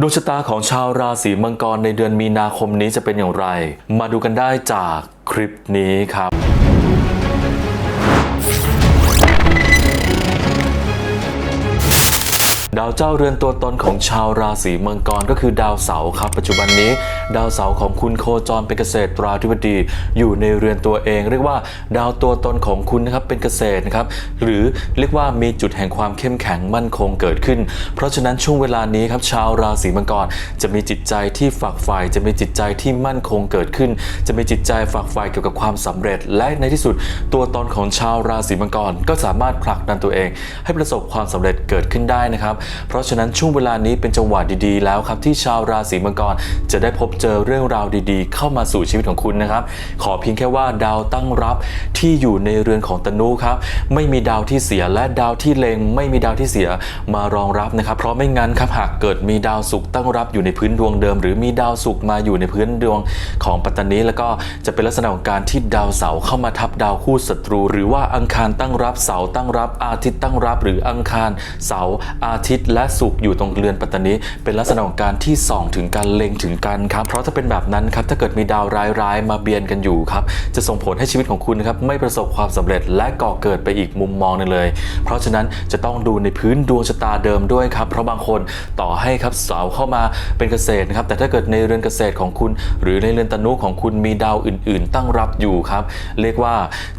ดวงชะตาของชาวราศีมังกรในเดือนมีนาคมนี้จะเป็นอย่างไร มาดูกันได้จากคลิปนี้ครับ ดาวเจ้าเรือนตัวตนของชาวราศีมังกรก็คือดาวเสาร์ครับ ปัจจุบันนี้ ดาวเสาร์ของคุณโคจรเป็นเกษตราธิบดี อยู่ในเรือนตัวเอง เรียกว่าดาวตัวตนของคุณนะครับเป็นเกษตรนะครับหรือเรียกว่ามีจุดแห่งความเข้มแข็งมั่นคงเกิดขึ้น เพราะฉะนั้นช่วงเวลานี้ครับชาวราศีมังกรจะมีจิตใจที่ฝักใฝ่จะมีจิตใจที่มั่นคงเกิดขึ้น จะมีจิตใจฝักใฝ่เกี่ยวกับความสำเร็จ และในที่สุดตัวตนของชาวราศีมังกรก็สามารถผลักดันตัวเอง ให้ประสบความสำเร็จเกิดขึ้นได้นะครับเพราะฉะนั้นช่วงเวลานี้เป็นจังหวะดี ๆ แล้วครับที่ชาวราศีมังกรจะได้พบเจอเรื่องราวดีๆ เข้ามาสู่ชีวิตของคุณนะครับ ขอเพียงแค่ว่าดาวตั้งรับที่อยู่ในเรือนของตนูครับไม่มีดาวที่เสียและดาวที่เลงไม่มีดาวที่เสียมารองรับนะครับ เพราะไม่งั้นครับหากเกิดมีดาวศุกร์ตั้งรับอยู่ในพื้นดวงเดิม หรือมีดาวศุกร์มาอยู่ในพื้นดวงของปัตตานีแล้วก็จะเป็นลักษณะของการที่ดาวเสาร์เข้ามาทับดาวคู่ศัตรู หรือว่าอังคารตั้งรับเสาร์ตั้งรับอาทิตย์ตั้งรับ หรืออังคารเสาร์อาทิตย์และศุกร์อยู่ตรงเรือนปัตตานีเป็นลักษณะของการที่ส่องถึงการเล็งถึงกันครับเพราะถ้าเป็นแบบนั้นครับถ้าเกิดมีดาวร้ายๆ มาเบียนกันอยู่ครับจะส่งผลให้ชีวิตของคุณครับไม่ประสบความสำเร็จและก่อเกิดไปอีกมุมมองหนึงเลย เพราะฉะนั้นจะต้องดูในพื้นดวงชะตาเดิมด้วยครับเพราะบางคนต่อให้ครับสาวเข้ามาเป็นเกษตรนะครับแต่ถ้าเกิดในเรือนเกษตรของคุณ หรือในเรือนตนุของคุณมีดาวอื่น ๆ ตั้งรับอยู่ครับเรียกว่า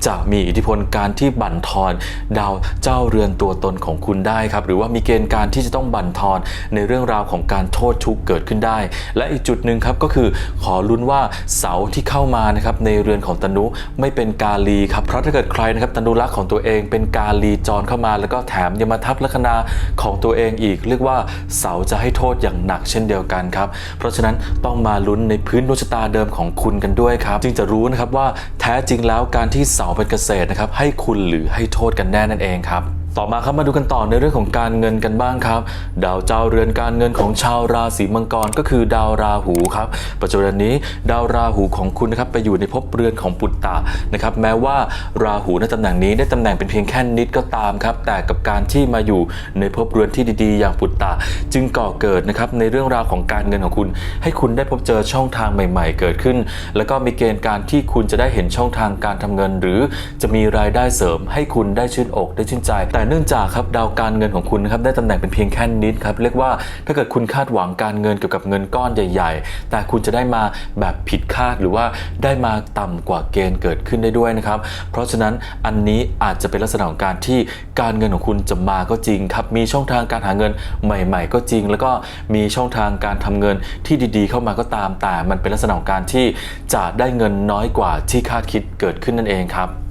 จะมีอิทธิพลการที่บั่นทอน ดาวเจ้าเรือนตัวตนของคุณได้ครับหรือว่ามีเกณฑ์การที่จะต้องบั่นทอนในเรื่องราวของการโทษทุกข์เกิดขึ้นได้ และอีกจุดหนึ่งครับก็คือขอลุ้นว่าเสาที่เข้ามานะครับในเรือนของตนุไม่เป็นกาลีครับเพราะถ้าเกิดใครนะครับตนุรักของตัวเองเป็นกาลีจรเข้ามา แล้วก็แถมยังมาทับลัคนาของตัวเองอีก เรียกว่าเสาจะให้โทษอย่างหนักเช่นเดียวกันครับเพราะฉะนั้นต้องมาลุ้นในพื้นดวงชะตาเดิมของคุณกันด้วยครับ จึงจะรู้นะครับว่าแท้จริงแล้วการที่เสาเป็นเกษตรนะครับให้คุณหรือให้โทษกันแน่นั่นเองครับ ต่อมาครับมาดูกันต่อในเรื่องของการเงินกันบ้างครับ ดาวเจ้าเรือนการเงินของชาวราศีมังกรก็คือดาวราหูครับปัจจุบันนี้ ดาวราหูของคุณนะครับไปอยู่ในภพเรือนของปุตตะนะครับแม้ว่าราหูในตำแหน่งนี้ได้ตำแหน่งเป็นเพียงแค่นิดก็ตามครับแต่กับการที่มาอยู่ในภพเรือนที่ดีๆ อย่างปุตตะจึงก่อเกิดนะครับในเรื่องราวของการเงินของคุณ ให้คุณได้พบเจอช่องทางใหม่ ๆ เกิดขึ้น แล้วก็มีเกณฑ์การที่คุณจะได้เห็นช่องทางการทำเงิน หรือจะมีรายได้เสริมให้คุณได้ชื่นอกได้ชื่นใจแต่เนื่องจากครับดาวการเงินของคุณนะครับได้ตำแหน่งเป็นเพียงแค่นิดครับเรียกว่าถ้าเกิดคุณคาดหวังการเงินเกี่ยวกับเงินก้อนใหญ่ ๆ แต่คุณจะได้มาแบบผิดคาดหรือว่าได้มาต่ำกว่าเกณฑ์เกิดขึ้นได้ด้วยนะครับ เพราะฉะนั้นอันนี้อาจจะเป็นลักษณะของการที่การเงินของคุณจะมาก็จริงครับมีช่องทางการหาเงินใหม่ ๆ ก็จริง แล้วก็มีช่องทางการทำเงินที่ดีๆ เข้ามาก็ตาม แต่มันเป็นลักษณะของการที่จะได้เงินน้อยกว่าที่คาดคิดเกิดขึ้นนั่นเองครับ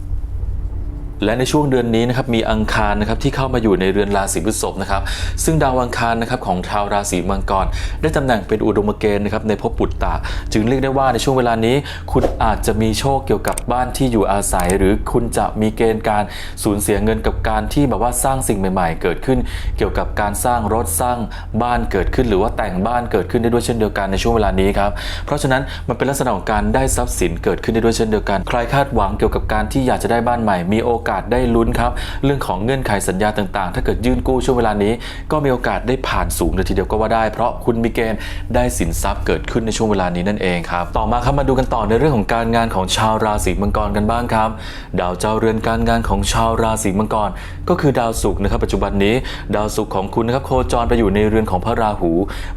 และในช่วงเดือนนี้นะครับมีอังคารนะครับที่เข้ามาอยู่ในเรือนราศีพฤษภนะครับซึ่งดาวอังคารนะครับของชาวราศีมังกรได้ตำแหน่งเป็นอุดมเกณฑ์นะครับในภพปุตตะ จึงเรียกได้ว่าในช่วงเวลานี้ คุณอาจจะมีโชคเกี่ยวกับบ้านที่อยู่อาศัย หรือคุณจะมีเกณฑ์การสูญเสียเงินกับการที่แบบว่าสร้างสิ่งใหม่ ๆ เกิดขึ้น เกี่ยวกับการสร้างรถสร้างบ้านเกิดขึ้น หรือว่าแต่งบ้านเกิดขึ้นได้ด้วยเช่นเดียวกันในช่วงเวลานี้ครับเพราะฉะนั้นมันเป็นลักษณะของการได้ทรัพย์สินเกิดขึ้นได้ด้วยเช่นเดียวกัน ใครคาดหวังเกี่ยวกับการที่อยากจะได้บ้านใหม่มีโอกอกาสได้ลุ้นครับ เรื่องของเงื่อนไขสัญญาต่างๆ ถ้าเกิดยื่นกู้ช่วงเวลานี้ ก็มีโอกาสได้ผ่านสูงเลยทีเดียวก็ว่าได้ เพราะคุณมีเกณฑ์ได้สินทรัพย์เกิดขึ้นในช่วงเวลานี้นั่นเองครับ ต่อมาครับมาดูกันต่อในเรื่องของการงานของชาวราศีมังกรกันบ้างครับ ดาวเจ้าเรือนการงานของชาวราศีมังกร ก็คือดาวศุกร์นะครับ ปัจจุบันนี้ ดาวศุกร์ของคุณนะครับโคจรไปอยู่ในเรือนของพระราหู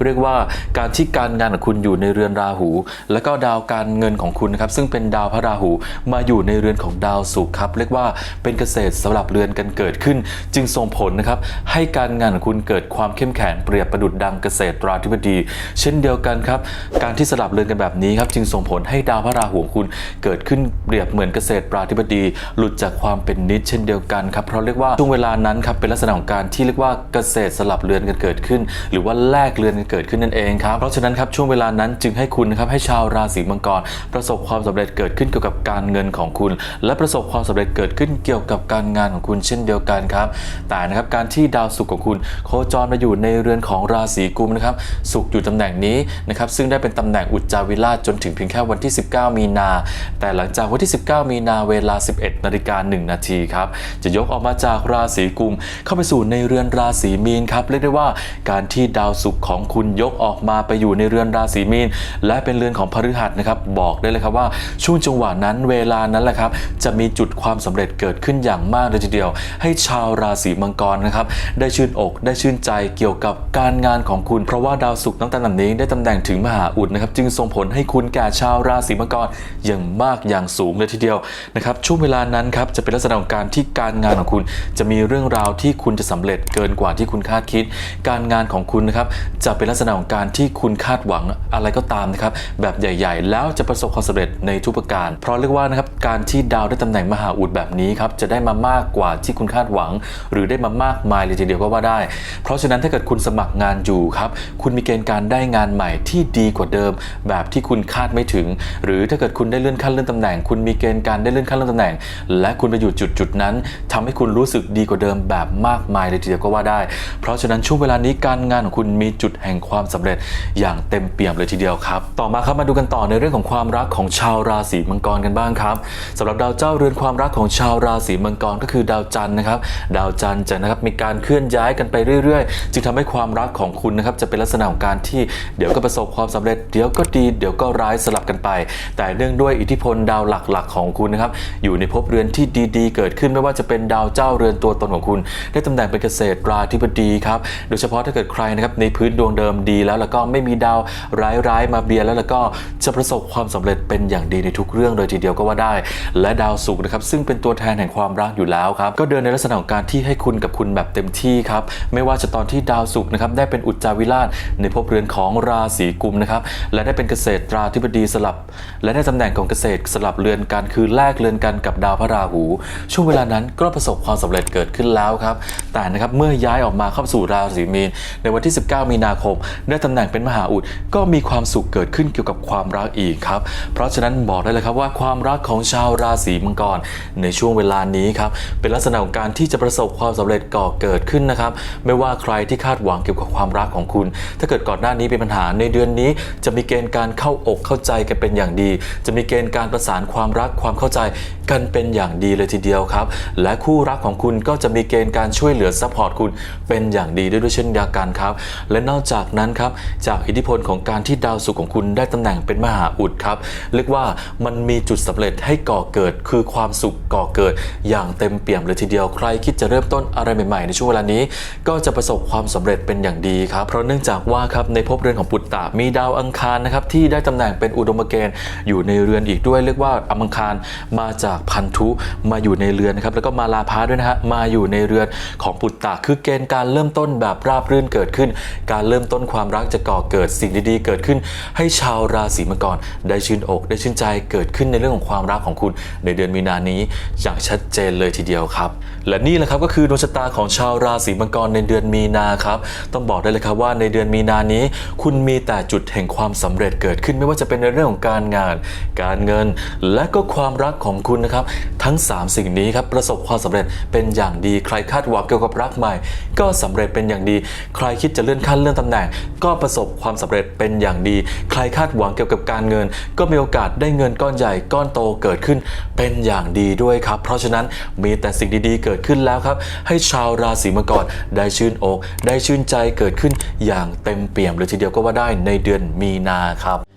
เรียกว่าการที่การงานของคุณอยู่ในเรือนราหู แล้วก็ดาวการเงินของคุณนะครับซึ่งเป็นดาวพระราหูมาอยู่ในเรือนของดาวศุกร์ครับ เรียกว่าเป็นเกษตรสำหรับเรือนกันเกิดขึ้น จึงส่งผลนะครับให้การงานของคุณเกิดความเข้มแข็งเปรียบประดุจดังเกษตราธิบดี เช่นเดียวกันครับการที่สลับเรือนกันแบบนี้ครับจึงส่งผลให้ดาวพระราหูของคุณเกิดขึ้นเปรียบเหมือนเกษตรปราธิบดี หลุดจากความเป็นนิดเช่นเดียวกันครับเพราะเรียกว่าช่วงเวลานั้นครับเป็นลักษณะของการที่เรียกว่าเกษตรสลับเรือนกันเกิดขึ้น หรือว่าแลกเรือนกันเกิดขึ้นนั่นเองครับเพราะฉะนั้นครับช่วงเวลานั้นจึงให้คุณนะครับให้ชาวราศีมังกร ประสบความสำเร็จเกิดขึ้นเกี่ยวกับการเงินของคุณ และประสบความสำเร็จเกิดขึ้นเกี่ยวกับการงานของคุณเช่นเดียวกันครับ แต่นะครับการที่ดาวศุกร์ของคุณโคจรมาอยู่ในเรือนของราศีกุมนะครับศุกร์อยู่ตำแหน่งนี้นะครับซึ่งได้เป็นตำแหน่งอุจจาวิราชจนถึงเพียงแค่วันที่ 19 มีนา แต่หลังจากวันที่ 19 มีนาเวลา 11นาฬิกา1นาทีครับจะยกออกมาจากราศีกุม เข้าไปสู่ในเรือนราศีมีนครับเรียกได้ว่าการที่ดาวศุกร์ของคุณยกออกมาไปอยู่ในเรือนราศีมีน และเป็นเรือนของพฤหัสนะครับบอกได้เลยครับว่าช่วงจังหวะนั้นเวลานั้นแหละครับจะมีจุดความสำเร็จเกิดขึ้นอย่างมากเลยทีเดียว ให้ชาวราศีมังกรนะครับได้ชื่นอกได้ชื่นใจเกี่ยวกับการงานของคุณ เพราะว่าดาวศุกร์ตั้งแต่ตำแหน่งนี้ได้ตำแหน่งถึงมหาอุดนะครับจึงส่งผลให้คุณแก่ชาวราศีมังกรอย่างมากอย่างสูงเลยทีเดียวนะครับช่วงเวลานั้นครับจะเป็นลักษณะของการที่การงานของคุณ จะมีเรื่องราวที่คุณจะสำเร็จเกินกว่าที่คุณคาดคิด การงานของคุณนะครับจะเป็นลักษณะของการที่คุณคาดหวังอะไรก็ตามนะครับแบบใหญ่ ๆ แล้วจะประสบความสำเร็จในทุกประการ เพราะเรียกว่านะครับการที่ดาวได้ตำแหน่งมหาอุดแบบนี้ครับจะได้มามากกว่าที่คุณคาดหวัง หรือได้มามากมายเลยทีเดียวก็ว่าได้ เพราะฉะนั้นถ้าเกิดคุณสมัครงานอยู่ครับ คุณมีเกณฑ์การได้งานใหม่ที่ดีกว่าเดิม แบบที่คุณคาดไม่ถึง หรือถ้าเกิดคุณได้เลื่อนขั้นเลื่อนตำแหน่ง คุณมีเกณฑ์การได้เลื่อนขั้นเลื่อนตำแหน่ง และคุณไปอยู่จุดจุดนั้นทำให้คุณรู้สึกดีกว่าเดิมแบบมากมายเลยทีเดียวก็ว่าได้ เพราะฉะนั้นช่วงเวลานี้การงานของคุณมีจุดแห่งความสำเร็จอย่างเต็มเปี่ยมเลยทีเดียวครับ ต่อมาครับมาดูกันต่อในเรื่องของความรักของชาวราศีมังกรกันบ้างครับสำหรับดาวเจ้าเรือนความรักของชาวราศีมังกรก็คือดาวจันทร์นะครับ ดาวจันทร์จะนะครับมีการเคลื่อนย้ายกันไปเรื่อยๆ จึงทำให้ความรักของคุณนะครับจะเป็นลักษณะของการที่เดี๋ยวก็ประสบความสำเร็จ เดี๋ยวก็ดี เดี๋ยวก็ร้ายสลับกันไป แต่เนื่องด้วยอิทธิพลดาวหลักๆ ของคุณนะครับ อยู่ในภพเรือนที่ดีๆ เกิดขึ้นไม่ว่าจะเป็นดาวเจ้าเรือนตัวตนของคุณ ได้ตำแหน่งเป็นเกษตรราธิบดีครับ โดยเฉพาะถ้าเกิดใครนะครับในพื้นดวงเดิมดีแล้วแล้วก็ไม่มีดาวร้ายๆมาเบียแล้วแล้วก็จะประสบความสำเร็จเป็นอย่างดีในทุกเรื่องเลยทีเดียวก็ว่าได้ และดาวศุกร์นะครับซึ่งเป็นตัวแทนแห่งความรักอยู่แล้วครับ ก็เดินในลักษณะของการที่ให้คุณกับคุณแบบเต็มที่ครับ ไม่ว่าจะตอนที่ดาวศุกร์นะครับได้เป็นอุจจาวิราชในภพเรือนของราศีกุมนะครับ และได้เป็นเกษตรราธิบดีสลับ และได้ตำแหน่งของเกษตรสลับเรือนกันคือแลกเรือนกันกับดาวพระราหู ช่วงเวลานั้นก็ประสบความสำเร็จเกิดขึ้นแล้วครับ แต่นะครับเมื่อย้ายออกมาเข้าสู่ราศีมีน ในวันที่ 19 มีนาคม ได้ตำแหน่งเป็นมหาอุดก็มีความสุขเกิดขึ้นเกี่ยวกับความรักอีกครับ เพราะฉะนั้นบอกได้เลยครับว่าความรักของชาวราศีมังกรในช่วงเวลานี้ครับเป็นลักษณะของการที่จะประสบความสำเร็จก่อเกิดขึ้นนะครับ ไม่ว่าใครที่คาดหวังเกี่ยวกับความรักของคุณ ถ้าเกิดก่อนหน้านี้เป็นปัญหาในเดือนนี้ จะมีเกณฑ์การเข้าอกเข้าใจกันเป็นอย่างดี จะมีเกณฑ์การประสานความรักความเข้าใจกันเป็นอย่างดีเลยทีเดียวครับ และคู่รักของคุณก็จะมีเกณฑ์การช่วยเหลือซัพพอร์ตคุณเป็นอย่างดีด้วยด้วยเช่นเดียวกันครับ และนอกจากนั้นครับจากอิทธิพลของการที่ดาวศุกร์ของคุณได้ตำแหน่งเป็นมหาอุดครับเรียกว่ามันมีจุดสำเร็จให้ก่อเกิดคือความสุขก่อเกิดอย่างเต็มเปี่ยมเลยทีเดียวใครคิดจะเริ่มต้นอะไรใหม่ๆ ในช่วงเวลานี้ ก็จะประสบความสำเร็จเป็นอย่างดีครับเพราะเนื่องจากว่าครับในภพเรือนของปุตตะมีดาวอังคารนะครับที่ได้ตำแหน่งเป็นอุดมเกณฑ์อยู่ในเรือนอีกด้วยเรียกว่าอังคารมาจากพันธุมาอยู่ในเรือนนะครับแล้วก็มาลาพาด้วยนะฮะมาอยู่ในเรือนของปุตตะคือเกณฑ์การเริ่มต้นแบบราบรื่นเกิดขึ้น การเริ่มต้นความรักจะก่อเกิดสิ่งดีๆ เกิดขึ้น ให้ชาวราศีมังกรได้ชื่นอก ได้ชื่นใจเกิดขึ้นในเรื่องของความรักของคุณในเดือนมีนานี้อย่างชัดเจนเลยทีเดียวครับ และนี่แหละครับก็คือดวงชะตาของชาวราศีมังกรในเดือนมีนาครับต้องบอกได้เลยครับว่าในเดือนมีนานี้ คุณมีแต่จุดแห่งความสำเร็จเกิดขึ้นไม่ว่าจะเป็นในเรื่องของการงาน การเงิน และก็ความรักของคุณนะครับ ทั้ง 3 สิ่งนี้ครับประสบความสำเร็จเป็นอย่างดีใครคาดหวังเกี่ยวกับรักใหม่ ก็สำเร็จเป็นอย่างดี ใครคิดจะเลื่อนขั้นเลื่อนตำแหน่งก็ประสบความสำเร็จเป็นอย่างดี ใครคาดหวังเกี่ยวกับการเงิน ก็มีโอกาสได้เงินก้อนใหญ่ก้อนโตเกิดขึ้นเป็นอย่างดีด้วยครับ เพราะฉะนั้นมีแต่สิ่งดีๆเกิดขึ้นแล้วครับ ให้ชาวราศีมังกรได้ชื่นอก ได้ชื่นใจเกิดขึ้นอย่างเต็มเปี่ยมเลยทีเดียวก็ว่าได้ในเดือนมีนาครับ